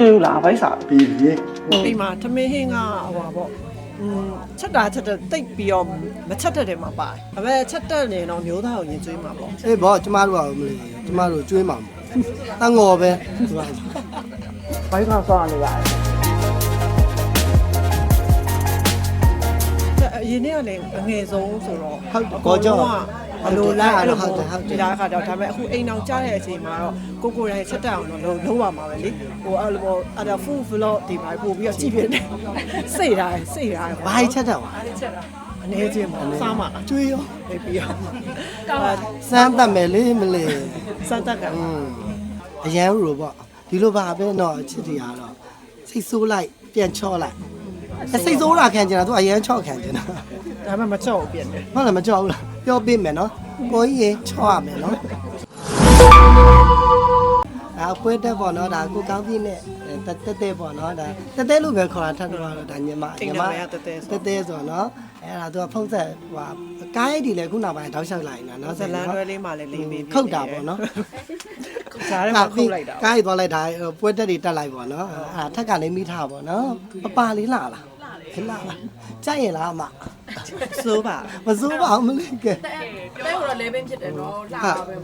ပြီးသေးဘူးလားဘိုက်စာပြီးပြီအိမ်မှာသမင်းဟင်းကဟိုပါပေါ့อืมချက်တာချက်တဲ့တိတ်ပြီးတော့မချက်တတ်တယ်မှာပါတယ်။အပဲချက်တက်နေတော့မျိုးသားကိုရင်ကျွေးမှာပေါ့အေးဘောကျမတို့ကမလို့ကျမတို့ကျွေးမှာအငေါ်ပဲသူကဘိုက်စာစားနေပါတယ်။အရင်နေ့ကလည်းအငယ်ဆုံးဆိုတော့ဟုတ်ကောကြော ဘလို့လိုက်အဲ့လိုဟုပေါ့တ်တယ်ဟုတ်တယ်ဒီလားခါတော့ဒါပေမဲ့အခုအိမ်အောင်ကြားတဲ့အချိန်မှာတော့ကိုကိုရိုင်းချက်တက်အောင်တော့လုံးလုံးပါမှာပဲလေဟိုအဲ့လိုပေါ့အဲ့ဒါ full vlog ဒီမှာပို့ပြီးတော့ကြည့်ပြတယ်စိတ်ထားစိတ်ထားဘာချက်တော့အနေချင်းပေါ့စားမှာကျွေးရောပြီးပြီးတော့စမ်းတတ်မယ်လေမလေးစမ်းတက်ကอืมအရန်လိုပေါ့ဒီလိုပါပဲတော့ချစ်တရားတော့စိတ်ဆိုးလိုက်ပြန်ချော့လိုက်အစိတ်ဆိုးတာခံကျင်တာသူအရန်ချော့ခံကျင်တာဒါပေမဲ့မကြောက်ဘူးပြင်တယ်ဟုတ်လားမကြောက်ဘူးလားပြောပေးမယ်နော် ကိုကြီးရေချော့ရမယ်နော်အာပွဲတက်ပေါ့နော်ဒါကိုကောင်းပြည့်နဲ့တက်တက်တက်ပေါ့နော်ဒါတက်တက်လို့ပဲခေါ်တာထပ်တော့တော့ဒါညမအိမ်ညနာမမရတက်တဲ့တဲတဲဆိုတော့နော်အဲ့ဒါသူကဖုံးဆက်ဟိုဟာကားရိုက်ဒီလေခုနောက်ပိုင်းတောက်လျှောက်လိုက်နေတာနော်ဇလန်တွဲလေးမှလည်းလိမ့်ပေးခုတ်တာပေါ့နော်ဇားထဲမှာခုတ်လိုက်တာကားရိုက်သွားလိုက်တာပွဲတက်တွေတက်လိုက်ပေါ့နော်အဲ့ဒါထက်ကနေမိထားပေါ့နော်ပပလေးလာလားခလာလားကြိုက်ရင်လားအမ စိုးပါမစိုးပါဘူးမလေးကဲတဲဟိုတော့လဲပင်းဖြစ်တယ်နော်လာပါပဲ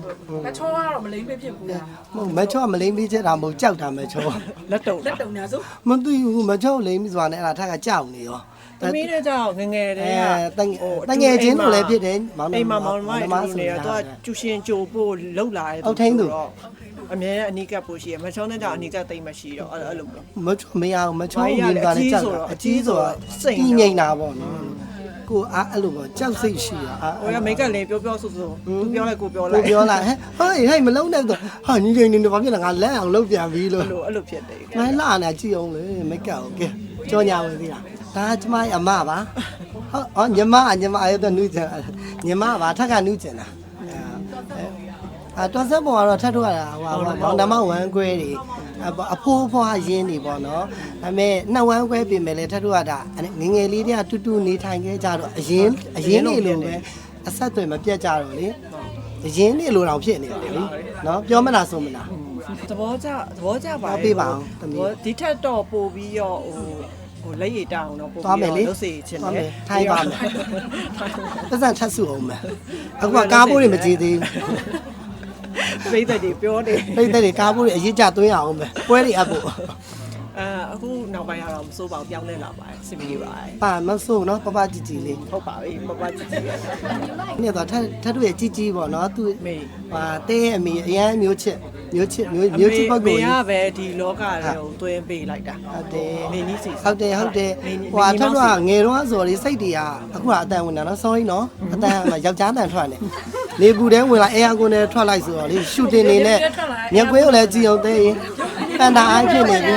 မချောကတော့မလိမ့်ပင်းဖြစ်ဘူးလားမဟုတ်မချော့မလိမ့်ပြီးချက်တာမဟုတ်ကြောက်တာမချော့လက်တုံလက်တုံညာစို့မသိဘူးမချော့လိမ့်ပြီးဆိုတာနဲ့အဲ့ဒါထက်ကကြောက်နေရောသမီးတို့ကြောင့်ငငယ်တအဲည်းကတငယ်တငယ်ချင်းတို့လည်းဖြစ်တယ်မောင်နှမအိမ်မှာမောင်နှမမောင်နှမတူနေတော့ဆိုသူရကတာကျူရှင်ကြိုဖို့လှုပ်လာတယ်အောက်ထိန်းသူအမြဲအနီးကပ်ဖို့ရှိရမချောတဲ့ကြောင့်အနီးကပ်တိတ်မရှိတော့အဲ့လိုမျိုးမချောမရအောင်မချောဘာကြီးမြင်ရလဲပါလေကြောက်အအကြီးကြီးဆိုဆိုတော့တော့စိတ်ကြီးငိမ့်တာပေါ့နော် ကိုအားအဲ့လိုပေါ့ကြောက်စိတ်ရှိတာအာဟိုကမိတ်ကလည်းပြောပြောဆိုဆိုသူပြောလိုက်ကိုပြောလိုကိုက်ပြောလာဟဲ့ဟေးဟဲ့မလုံးနဲ့တော့ဟာညီညီနေဘာဖြစ်လဲငါလက်အောင်လုပ်ပြန်ပြီလို့အဲ့လိုအဲ့လိုဖြစ်တယ်ငါလာနေကြည့်အောင်လေမိတ်ကဟုတ်ကဲကြောညာဝင်ပြီလားဒါကျမရဲ့အမပါဟုတ်အော်ညီမညီမအဲ့တော့နူးချင်ညီမပါထက်ကနူးချင်တာအဲတော့ဆက်ပေါ်ကတော့ထပ်ထုတ်ရတာဟိုဟာမောင်နှမဝမ်းခွဲတွေ အဖိုးဖွားရင်းနေပေါ့နော်ဒါပေမဲ့နှစ်ဝမ်းခွဲပြင်မယ်လေထပ်ထုတ်ရတာငငယ်လေးတည်းကတူတူနေထိုင်ခဲ့ကြတော့အရင်အရင်နေလို့ပဲအဆက်တွေမပြတ်ကြတော့လေအရင်နေလို့တော့ဖြစ်နေတယ်လေနော်ပြောမလားဆိုမလားသဘောကျသဘောကျပါပြောပြပါအောင်သမီးသဘောဒီထက်တော့ပို့ပြီးတော့ဟိုဟိုလက်ရည်တောင်းတော့ပို့သွားမယ်ပြီးလေတော့လုပ်စေချင်သွားတမယ်ယ်ထိုင်ပါမယ်ပတ်စံထပ်စုအောင်မယ်အခုကကားဘိုးတွေမကြည့်သေး ပြိတ္တတွေပြောတယ်ဘူးပိတ်တဲ့တွေကားဘိုးတွေအရေးကြသွင်းအောင်မယ်ပွဲတွေအပ်ဖို့အဲအခုနောက်ပိုင်းကတော့မစိုးပါဘူးပြောင်းလဲလာပါတယ်စင်ပြေပါတယ်ပါမဆိုးနော်ပပကြည့်ကြည့်လေးဟုတ်ပါပြီပပကြည့်ကြည့်ရနေ့တော့ထပ်ထပ်တို့ရဲ့ကြည့်ကြည့်ပေါ့နော်သူမေဟာတဲရဲ့အမေအရန်မျိုးချစ်မျိုးချစ်မျိုးအမျိုးမေချစ်ပုဂ္ဂိုလ်မေကြီးကပဲဒီလောကတွေကိုတွင်းပေးလိုက်တာဟုတ်တယ်မင်းကြီးစီဟုတ်တယ်ဟုတ်တယ်ဟိုဟာထပ်တို့ကငယ်တော့ဆိုလေးစိတ်တွေကအခုကအတန်ဝင်တာနော် sorry နော်အတန်ကယောက်ျားတန်ထွက်နေ နေဘူးတဲဝင်လာအဲယာကွန်နဲ့ထွက်လိုက်ဆိုတော့လေရှူတင်နေနဲ့ညက်ကွင်းကိုလည်းကြည့်အောင်တဲရင်ပန်တာအားဖြစ်နေပြီ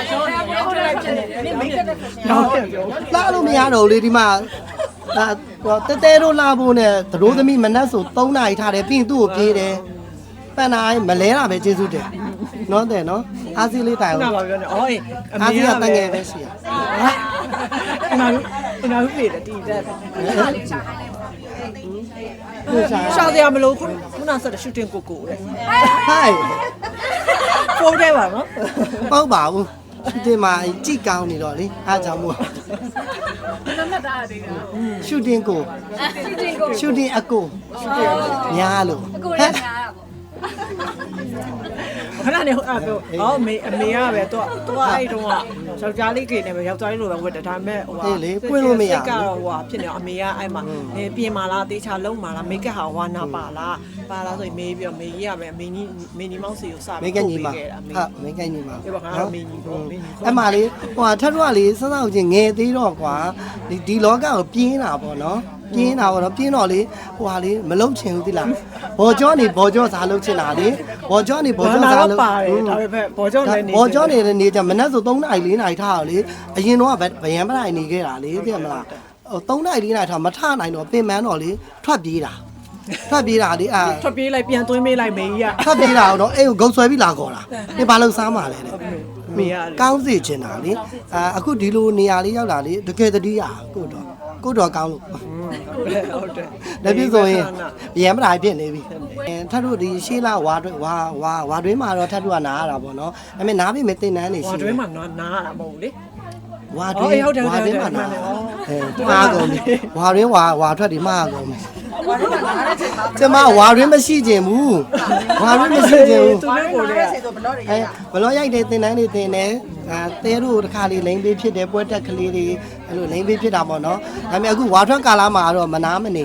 နောက်ပြန်ပြောလာလို့မရတော့ဘူးလေဒီမှာဒါဟိုတဲတဲတို့လာဖို့နဲ့သတို့သမီးမနက်ဆို3နာရီထားတယ်ပြီးရင်သူ့ကိုပြေးတယ်ပန်နာမလဲတာပဲကျေးဇူးတယ်နော်တဲ့နော်အားစီလေးတိုင်ခုနအောင်ကပြောနေအော်အေးအအားမေစီကကပဲတငယ်ပဲရှိရအနာအနာပြေတယ်တီးတယ်ဟုတ်စား ရှာစရာမလိုခုခုနဆက်တဲ့ရှူတင်ကိုကိုလေဟိုင်ဖုန်းထဲပါနော်ပေါ့ပါဘူးဒီမှာကြိကောင်းနေတော့လေအားကြောင့်မို့နမတားသေးတာရှူတင်ကိုရှူတင်ကိုရှူတင်အကိုညားလို့အကိုလည်းညား ခဏနေဟိုအဲ့ပြောဟောအမေအမေကပဲသူကသူကအဲ့တုန်းကယောက်ျားလေးကိနေပဲယောက်ျားလေးလိုပဲဝတ်တယ်ဒါပေမဲ့ဟိုကတော့ဟိုဖြစ်နေအမေကအဲ့မှာပြင်မာလားတေချာလုံးမာလားမိတ်ကဟာဝါနာပါလားပါလားဆိုရင်မေးပြီးတော့မေကြီးကပဲအမေကြီးမင်းကြီးမောင်စီကိုစမိတ်ကညီမခဲ့တာမေဟုတ်မိတ်ကညီမပြပါခါတော့မင်းကြီးပေါ့မင်းကြီးအမှလေးဟိုဟာထပ်တော့လေစစောက်ချင်းငယ်သေးတော့ကွာဒီဒီလောကကိုပြင်းတာပေါ့နော် ပြင်းတာပေါ့နော်ပြင်းတော့လေဟိုဟာလေးမလုံချင်ဘူးတိလားဘော်ကြောနေဘော်ကြောစားလုံချင်တာလေဘော်ကြောနေဘော်ဘောကြောနာစားတော့လုံပါတယ်ဒါပေမဲ့ဘောကျော်လည်းနေဘော်ကြောနေတဲ့နေကြမနက်ဆို3နာရီ4နာရီထားတော့လေအရင်တော့ဗယံပရိုင်နေခဲ့တာလေသိရမလားဟို3နာရီ4နာရီထားမထနိုင်တော့ပင်မန်းတော့လေထွက်ပြေးတာထွက်ပြေးတာလေအာထွက်ပြေးလိုက်ပြန်သွင်းပေးလိုက်မေကြီးကထွက်ပြေးတာတော့အဲ့ကိုဂုတ်ဆွဲပြီးလာခေါ်တာဒီဘာလို့စားမှလဲတဲ့မေကကောင်းစေချင်တာလေအာအခုဒီလိုနေရာလေးရောက်လာလေတကယ်တည်းရကိုတော့ ကိုတော်ကောင်းလို့ဟုတ်တယ်ဟုတ်တယ်လက်ပြဆိုရင်ရမ်းမလာဖြစ်နေပြီအဲထပ်တို့ဒီရှေးလာဝါတွဲဝါဝါဝါတွဲမှာတော့ထပ်တို့ကနားရတာပေါ့နော်ဒါပေမဲ့နားပြီမဲ့တင်တန်းနေဟိုရှိအတွင်းမှာနားနားရတာမဟုတ်ဘူးလေဝါတွဲဟုတ်တယ်ဟုတ်တယ်ဝါတွဲမှာဟုတ်တယ်နားဟုတ်တယ်အဲမှားကုန်ပြီဝါတွဲဝါဝါထွက်ဒီမှားကုန်ပြီဘာလို့လဲနားတဲ့ချိန်မှာကျမဝါတွဲမရှိခြင်းဘူးဝါတွဲမရှိခြင်းဘူးသူလည်းကိုယ်တနားည်းတဲ့ချိန်ဆိုဘလို့တွေအဲရဘလောရိုက်တဲ့တင်တန်းတွေတင်တယ်အဲတဲတို့တစ်ခါလေးလိမ့်ပေးဖြစ်တယ်ပွဲတက်ကလေးတွေ အဲ့လိုလိမ့်ပေးဖြစ်တာပေါ့နော်ဒါပေမဲ့အခုဝါထွက်ကာလာမှာတော့မနာမနေ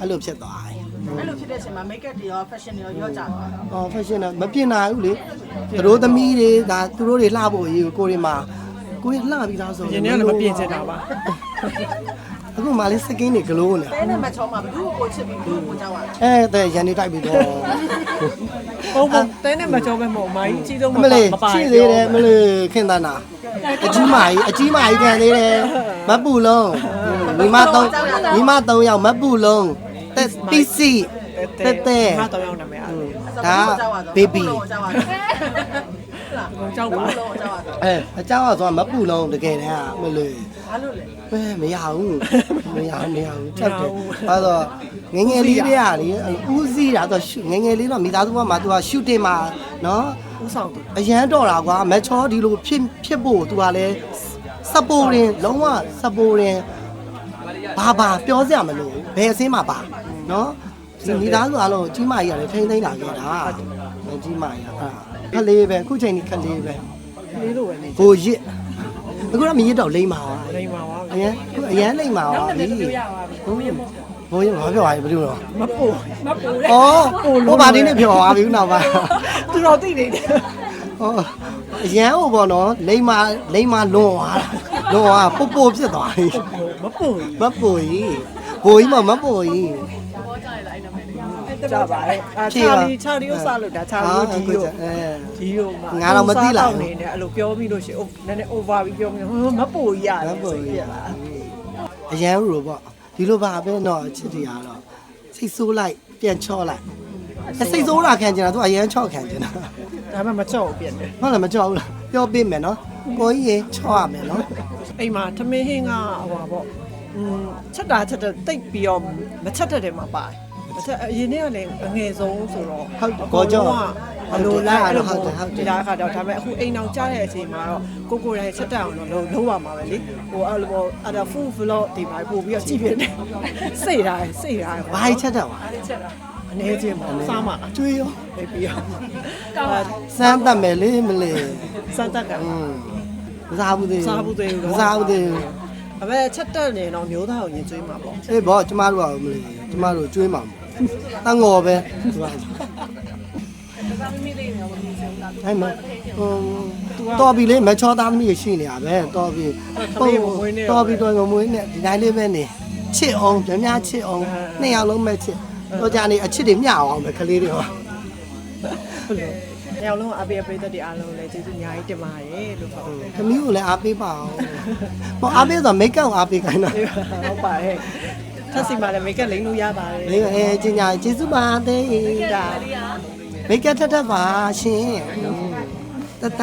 အဲ့လိုဖြစ်သွားတယ်အဲ့လိုဖြစ်တဲ့ချိန်မှာ make up တွေရော fashion တွေရောရောကြသွားတာအော် fashion တော့မပြင်နိုင်ဘူးလေသူတို့သမီးတွေဒါသူတို့တွေလှဖို့အရေးကိုကိုတွေမှာကိုတွေလှပြီးသားဆိုရင်ထဲကလည်းမပြင်ချင်တာပါ အခုမှလေးစကင်းတွေဂလိုးနေတဲနဲ့မချောမှာဘလူးကိုချစ်ပြီးဘလူးကိုကြောက်ရတာအဲတဲ့ရန်နေတိုက်ပြီးတော့ပုံပုံတဲနဲ့မကြောပဲမဟုတ်မိုင်းကြီးဆုံးမမပါလေးမပါရှိသေးတယ်မလေးခင်သနာအကြီးမကြီးအကြီးမကြီးခံသေးတယ်မပူလုံးမိမသုံးမိမသုံးယောက်မပူလုံးတက်တီစီတက်တဲ့မတော်ရောက်နေမယ်အဲ့ဒါဘေဘီ ကြောက်ရတာ လိုကြောက်ပါ ဘလူးကိုကြောက်ရတာ အဲအเจ้าကဆိုမပူလုံးတကယ်တမ်းမလေး ဘာလို့လဲ ပဲမရဘူးမရဘူးမရဘူးချက်တယ်အဲတော့ငယ်ငယ်လေးတွေကလေဦးစီးတာတော့ငယ်ငယ်လေးတော့မိသားစုကမှသူကရှူတင်မှာနော် ဥဆောင်သူ အရန်တော်တာကွာမက်ချောဒီလိုဖြစ်ဖြစ်ဖို့သူကလည်းစပိုရင်လုံးဝစပိုရင်ဘာဘာပြောစရာမလိုဘယ်အစင်းမှာပါနော်မိသားစုအလုံးကြီးမကြီးကလည်းထိမ့်သိမ့်လာခဲ့တာကြီးမကြီးက ခလေးပဲအခုချိန်ကြီးခလေးပဲလေးလိုပဲနေကိုရစ်အခုတော့မရစ်တော့လိမ့်ပါပါလိမ္မာပါအရင်အရင်လိမ့်ပါပါပြီဟုတ်ပြီဘိုးရမပြောပါဘူးဘယ်လိုလဲမပူမပူလေဩဟိုပါတင်းနဲ့ပြောပါပြီနောက်ပါသူတော်သိနေတယ်ဟောအရန်ဟိုပေါ့နော်လိမ့်မလိမ့်မလွန်သွားတာလွန်သွားပုတ်ပုတ်ဖြစ်သွားပြီမပူမပူကြီးဘိုးကြီးမမပူကြီး ကြပါလေအာချာလီချာလီကိုစားလို့ဒါချာလီကိုဒီကိုအဲဒီကိုငါတော့မသိလိုက်ဘူးနေတယ်အဲ့လိုပြောပြီးလို့ရှိရင်နည်းနည်း over ပြီးပြောပြီးဟိုမပူရရမတယ်ပူဆိုကြီးပြလားအရန်ဟိုပေါ့ဒီလိုပါပဲတော့ချစ်တရားတော့စိတ်ဆိုးလိုက်ပြန်ချော့လိုက်အစိတ်ဆိုးတာခံကျင်တာသူအရန်ချော့ခံကျင်တာဒါမှမချော့ဘူးပြင်တယ်ဟုတ်လားမချော့ဘူးလားပြောပေးမယ်နော်ကိုကြီးရေချော့ရမယ်နော်အိမ်မှာထမင်းဟင်းကဟိုပါပေါ့อืมချက်တာချက်တာတိတ်ပြီးတော့မချက်တတ်တယ်မှာပါတယ် မချက်အရင်ကလည်းအငယ်ဆုံးဆိုတော့ဟုတ်ကောကြောဘလို့လိုက်အဲ့လိုဟုဟုတ်တ်တယ်ဟုတ်တယ်ဒီလားခါတော့ဒါပေမဲ့အခုအိမ်အောင်ကြားတဲ့အချိန်မှာတော့ကိုကိုတိုင်းချက်တက်အောင်တော့လုံးလုံးပါမှာပဲလေဟိုအဲ့လိုပေါ့အဲ့ဒါ full vlog ဒီမှာပို့ပြီးတော့ကြည့်ပြတယ်စိတ်တိုင်းစိတ်တိုင်းဘာကြီးချက်တော့ပါအနေချင်းပေါ့စားမှာကျွေးရောပဲပြီးတော့စမ်းတတ်မယ်လေမလေးစမ်းတက်တာอืมမစားဘူးသေးစားဘူးသေးဘူးမစားဘူးသေးဘူးအမေချက်တက်နေတော့မျိုးသားကိုရင်ကျွေးမှာပေါ့အေးဘောကျမတို့ကမလေးကျမတို့ကျွေးမှာမဟုတ် တန်ငေါ်ပဲသူကဟဲ့မဟိုတော်ပြီလေမချောသားသမီးရှိနေရပဲတော်ပြီတော်ပြီတော်မွေးနဲ့ဒီတိုင်းလေးပဲနေချစ်အောင်များများချစ်အောင်နှစ်ယောက်လုံးပဲချစ်တော့ကြနေအချစ်တွေမျှအောင်ပဲကလေးတွေဟော။ညောင်လုံးအပေးအပေးသက်တွေအားလုံးလည်းကျေးဇူးအများကြီးတင်ပါတယ်လို့ပြောတယ်သမီးကိုလည်းအားပေးပါအောင်ဟောအားပေးဆိုမိတ်ကပ်အားပေးခိုင်းတာ။ဟုတ်ပါတယ်။ ထပ်စီမှာလည်းမိတ်ကပ်လိမ့်လို့ရပါတယ်လေအဲကျညာကျေးဇူးပါတဲ့။ဒါမိတ်ကပ်ထက်ထက်ပါရှင်တတ